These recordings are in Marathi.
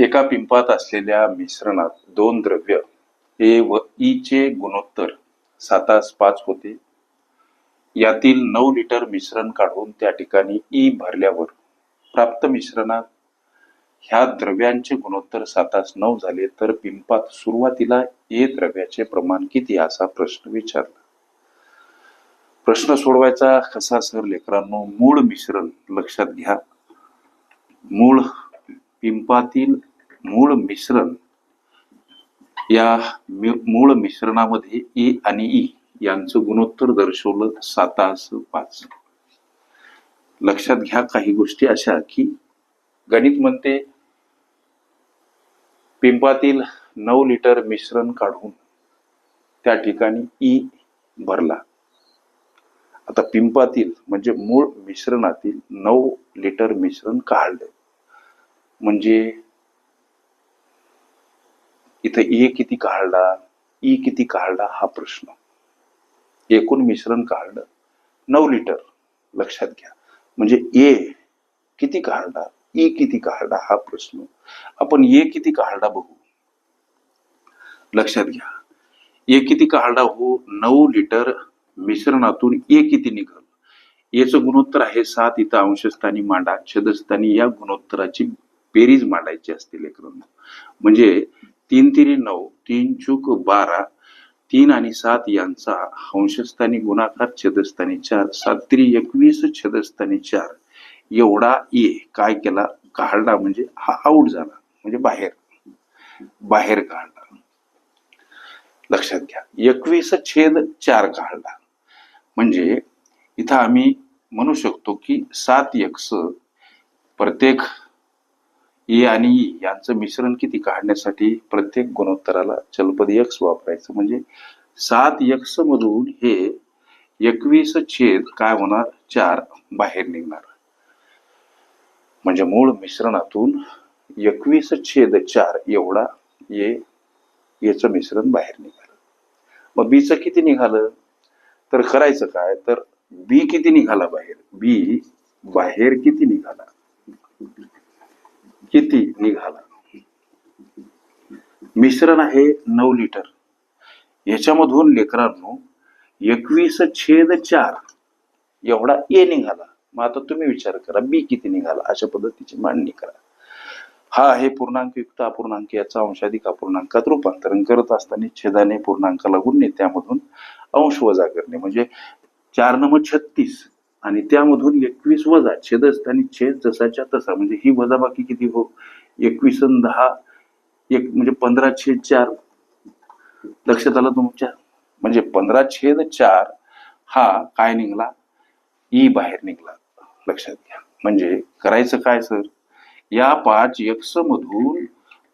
एका पिंपात असलेल्या मिश्रणात दोन द्रव्य ए व ई चे गुणोत्तर सातास पाच होते. यातील नऊ लिटर मिश्रण काढून त्या ठिकाणी ई भरल्यावर प्राप्त मिश्रणात ह्या द्रव्यांचे गुणोत्तर सातास नऊ झाले तर पिंपात सुरुवातीला ए द्रव्याचे प्रमाण किती असा प्रश्न विचारला. प्रश्न सोडवायचा कसा सर लेकरांनो? मूळ मिश्रण लक्षात घ्या. मूळ पिंपातील मूळ मिश्रण. या मूळ मिश्रणामध्ये ए आणि ई यांचं गुणोत्तर दर्शवलं सातास पाच. लक्षात घ्या काही गोष्टी अशा की गणित म्हणते पिंपातील नऊ लिटर मिश्रण काढून त्या ठिकाणी ई भरला. आता पिंपातील म्हणजे मूळ मिश्रणातील नऊ लिटर मिश्रण काढलं. म्हणजे इथं ए किती काढला ई किती काढला हा प्रश्न. एकूण मिश्रण काढलं नऊ लिटर लक्षात घ्या. म्हणजे ए किती काढला ई किती काढला हा प्रश्न. आपण ए किती काढला बघू. लक्षात घ्या. ए किती काढला हो नऊ लिटर मिश्रणातून ए किती निघल. याचं गुणोत्तर आहे सात इथं अंशस्थानी मांडा छदस्थानी या गुणोत्तराची बेरीज मांडायची असते लेकरांना. म्हणजे तीन तिरी नऊ तीन चूक बारा तीन आणि सात यांचा अंशस्थानी गुणाकार छेदस्थानी चार सात तिरी एकवीस छेदस्थानी चार. एवढा ये काय केला? काढला म्हणजे हा आऊट झाला म्हणजे बाहेर. बाहेर काढला लक्षात घ्या. एकवीस छेद चार काढला म्हणजे इथं आम्ही म्हणू शकतो की सात यक्ष प्रत्येक ए आणि ई यांचं मिश्रण किती काढण्यासाठी प्रत्येक गुणोत्तराला चलपद एक्स वापरायचं? म्हणजे सात यक्ष मधून हे एकवीस छेद काय होणार? चार बाहेर निघणार. म्हणजे मूळ मिश्रणातून एकवीस छेद चार एवढा ये याचं मिश्रण बाहेर निघालं. मग बीचं किती निघालं? तर करायचं काय? तर बी किती निघाला बाहेर? बी बाहेर किती निघाला? किती निघाला? मिश्रण आहे नऊ लिटर. याच्यामधून लेकरांनो एकवीस छेद चार एवढा ए निघाला. मग आता तुम्ही विचार करा बी किती निघाला? अशा पद्धतीची मांडणी करा. हा आहे पूर्णांक युक्त अपूर्णांक याचा अंशाधिक अपूर्णांकात रूपांतरण करत असताना छेदाने पूर्णांकाला गुणणे त्यामधून अंश वजा करणे. म्हणजे चार नंबर छत्तीस. आणि त्यामधून एकवीस वजा छेदस्थानी छेद जसाच्या तसा. म्हणजे ही वजाबाकी किती हो? एकवीस दहा एक म्हणजे पंधरा छेद चार. लक्षात आलं तुमच्या? म्हणजे पंधरा छेद चार हा काय निघाला? ई बाहेर निघाला. लक्षात घ्या. म्हणजे करायचं काय सर? या पाच एक्स मधून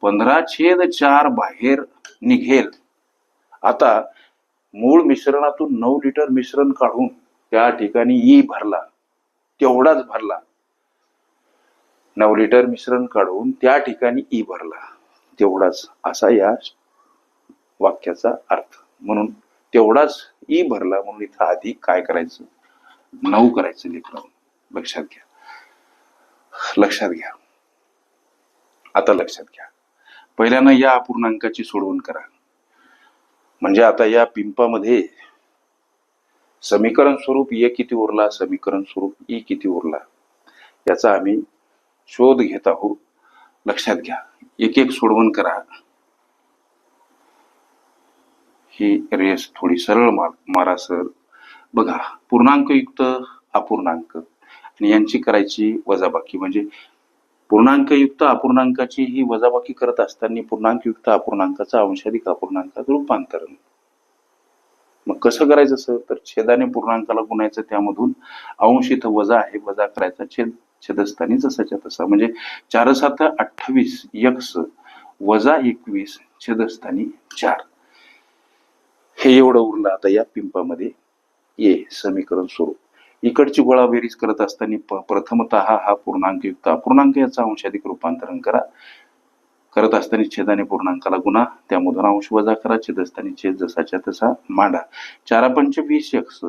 पंधरा छेद चार बाहेर निघेल. आता मूळ मिश्रणातून नऊ लिटर मिश्रण काढून त्या ठिकाणी ई भरला तेवढाच भरला. नऊ लिटर मिश्रण काढून त्या ठिकाणी ई भरला तेवढाच. असा या वाक्याचा अर्थ. म्हणून तेवढाच ई भरला म्हणून इथं आधी काय करायचं? नऊ करायचं लेकरावून लक्षात घ्या. लक्षात घ्या. आता लक्षात घ्या. पहिल्यांदा या अपूर्णांकाची सोडवण करा. म्हणजे आता या पिंपामध्ये समीकरण स्वरूप ए किती उरला? समीकरण स्वरूप ई किती उरला? याचा आम्ही शोध घेत आहोत. लक्षात घ्या. एक एक सोडवण करा. ही रेस थोडी सरळ मार मारा सर. बघा पूर्णांकयुक्त अपूर्णांक. आणि यांची करायची वजाबाकी. म्हणजे पूर्णांकयुक्त अपूर्णांकाची ही वजाबाकी करत असताना पूर्णांकयुक्त अपूर्णांकाचा अंशाधिक अपूर्णांकात रूपांतरण. मग कसं करायचं सर? तर छेदाने पूर्णांकाला गुणायचं त्यामधून. अंश इथं वजा आहे वजा करायचा छेद. छेदस्थानी जसाच्या तसा. म्हणजे चार सात अठ्ठावीस यक्स वजा एकवीस छेदस्थानी चार. हे एवढं उरलं. आता या पिंपामध्ये ये समीकरण स्वरूप इकडची गोळा बेरीज करत असताना प्रथमत हा पूर्णांकयुक्त. अपूर्णांक याचा अंशाधिक रूपांतरण करा. करत असताना छेदाने पूर्णांकाला गुणा त्यामधून अंश वजा करा छेदस्थानी छेद जसाच्या तसा मांडा. चारा पंच वीस एक्स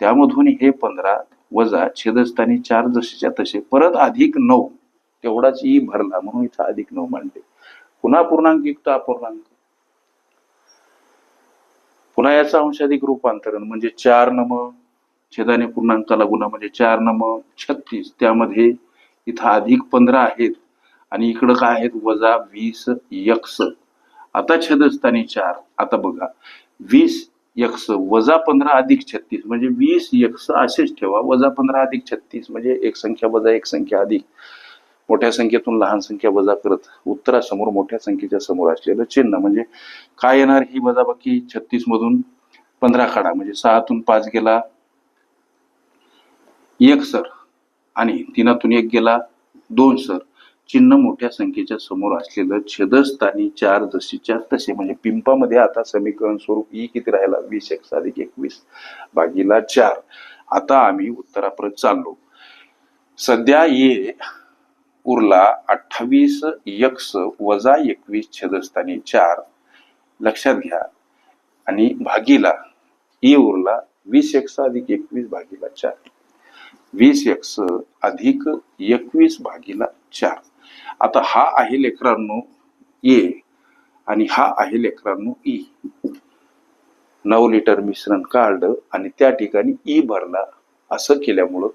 त्यामधून हे पंधरा वजा छेदस्थानी चार जसेच्या तसे परत अधिक नऊ तेवढाच ई भरला म्हणून इथं अधिक नऊ मांडले. पुन्हा पूर्णांक युक्त अपूर्णांक. पुन्हा याचं अंशाधिक रूपांतरण म्हणजे चार नम छेदाने पूर्णांकाला गुणा म्हणजे चार नम छत्तीस त्यामध्ये इथं अधिक पंधरा आहेत. आणि इकडं काय आहेत? वजा वीस यक्स. आता छेदस्थानी चार. आता बघा. वीस यक्स वजा पंधरा अधिक छत्तीस. म्हणजे वीस यक्स असेच ठेवा. वजा पंधरा अधिक छत्तीस म्हणजे एक संख्या वजा एक संख्या अधिक. मोठ्या संख्येतून लहान संख्या वजा करत उत्तरासमोर मोठ्या संख्येच्या समोर असलेलं चिन्ह. म्हणजे काय येणार? ही वजाबाकी छत्तीस मधून पंधरा काढा. म्हणजे सहातून पाच गेला एक सर. आणि तीनातून एक गेला दोन सर. चिन्ह मोठ्या संख्येच्या समोर असलेलं छेदस्थानी चार जशीच्या तसे. म्हणजे पिंपामध्ये आता समीकरण स्वरूप ई किती राहिला? वीस एक अधिक एकवीस भागीला चार. आता आम्ही उत्तरापर्यंत चाललो. सध्या ये उरला अठ्ठावीस यक्स वजा एकवीस छेदस्थानी चार. लक्षात घ्या. आणि भागीला ई उरला वीस एक्स अधिक एकवीस भागीला चार. वीस एक्स अधिक एकवीस भागीला चार. आता हा आहे लेकरांनो ए आणि हा आहे लेकरांनो ई. नऊ लिटर मिश्रण काढलं आणि त्या ठिकाणी ई भरला. असं केल्यामुळं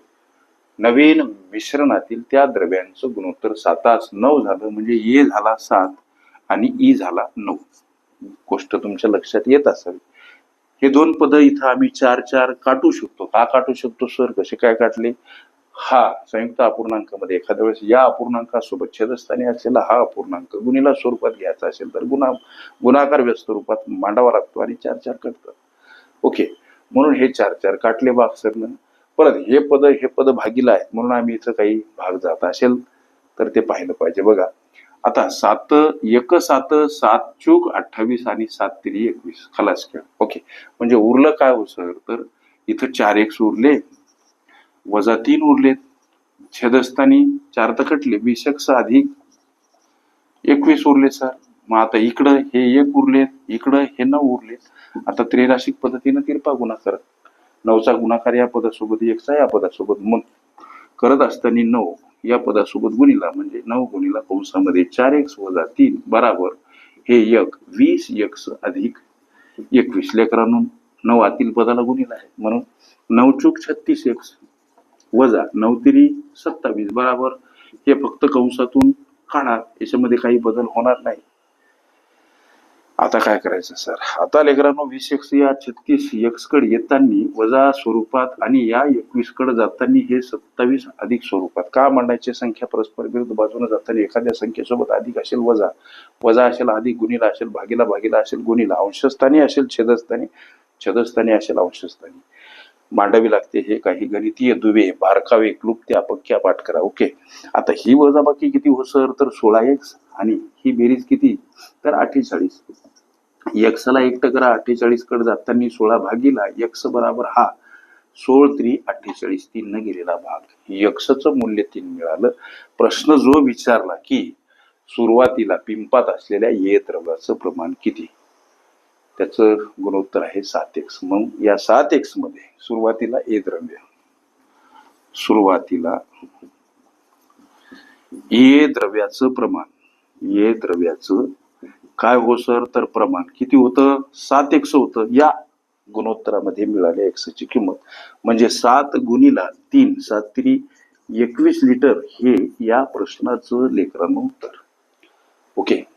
नवीन मिश्रणातील त्या द्रव्यांचं गुणोत्तर सातास नऊ झालं म्हणजे ए झाला सात आणि ई झाला नऊ. गोष्ट तुमच्या लक्षात येत असावी हे दोन पद इथं आम्ही चार चार काटू शकतो. का काटू शकतो सर? कसे काय काटले? हा संयुक्त अपूर्णांकामध्ये एखाद्या वेळेस या अपूर्णांकासोबत छेदस्थानी असलेला हा अपूर्णांक गुणीला स्वरूपात घ्यायचा असेल तर गुणा गुणाकार व्यस्त रूपात मांडावा लागतो आणि चार चार कटतात ओके. म्हणून हे चार चार काटले भाग सरनं परत हे पद हे पद भागीला आहेत. म्हणून आम्ही इथं काही भाग जात असेल तर ते पाहिलं पाहिजे. बघा. आता सात एक सात सात चूक अठ्ठावीस आणि सात तिरी एकवीस. खलास खेळ. ओके. म्हणजे उरलं काय हो सर? तर इथं चार एक उरले वजा तीन उरलेत. छेदस्थानी चार तर कटले वीस एक्स अधिक एकवीस उरले सर. मग आता इकडं हे एक उरलेत इकडं हे नऊ उरलेत. आता त्रिराशिक पद्धतीनं तिरपा गुणाकार. नऊचा गुणाकार या पदासोबत एकचा या पदासोबत. मग करत असताना नऊ या पदासोबत गुणिला म्हणजे नऊ गुणिला कंसामध्ये चार एक्स वजा तीन बराबर हे एक वीस एक्स अधिक एकवीस. लेकरांनो नऊ आतील पदाला गुणिला आहे. म्हणून नऊ चूक छत्तीस एक्स वजा नऊ तिरी सत्तावीस बराबर. हे फक्त कंसातून काढा. याच्यामध्ये काही बदल होणार नाही. आता काय करायचं सर? आता लेकरांनो वीस एक्स या छत्तीस एक्सकडे येताना वजा स्वरूपात आणि या एकवीसकडे जाताना हे सत्तावीस अधिक स्वरूपात. का मांडायची संख्या परस्पर विरुद्ध बाजूने जाताना एखाद्या संख्येसोबत अधिक असेल वजा वजा असेल अधिक गुणीला असेल भागीला भागीला असेल गुणीला अंशस्थानी असेल छेदस्थानी छेदस्थानी असेल अंशस्थानी. मांडावी लागते हे काही गणितीय दुवे बारकावे क्लुप्त्या पक्क्या पाठ करा ओके. आता ही वजाबाकी किती हो सर तर सोळा एक्स आणि ही बेरीज किती? तर अठ्ठेचाळीस. एक्सला एक करा अठ्ठेचाळीसकडे जाताना सोळा भागीला एक्स बराबर हा सोळ त्री अठ्ठेचाळीस तीन न गेलेला भाग. यक्षचं मूल्य तीन मिळालं. प्रश्न जो विचारला की सुरुवातीला पिंपात असलेल्या ये द्रव्याचं प्रमाण किती? त्याचं गुणोत्तर आहे सात एक्स मग या सात एक्समध्ये सुरुवातीला ए द्रव्य. सुरुवातीला ए द्रव्याचं प्रमाण. ए द्रव्याचं काय हो सर? तर प्रमाण किती होतं? सात एक्स होतं. या गुणोत्तरामध्ये मिळाल्या एक्सची किंमत. म्हणजे सात गुणीला तीन सात तरी एकवीस लिटर हे या प्रश्नाचं लेकरांना उत्तर. ओके.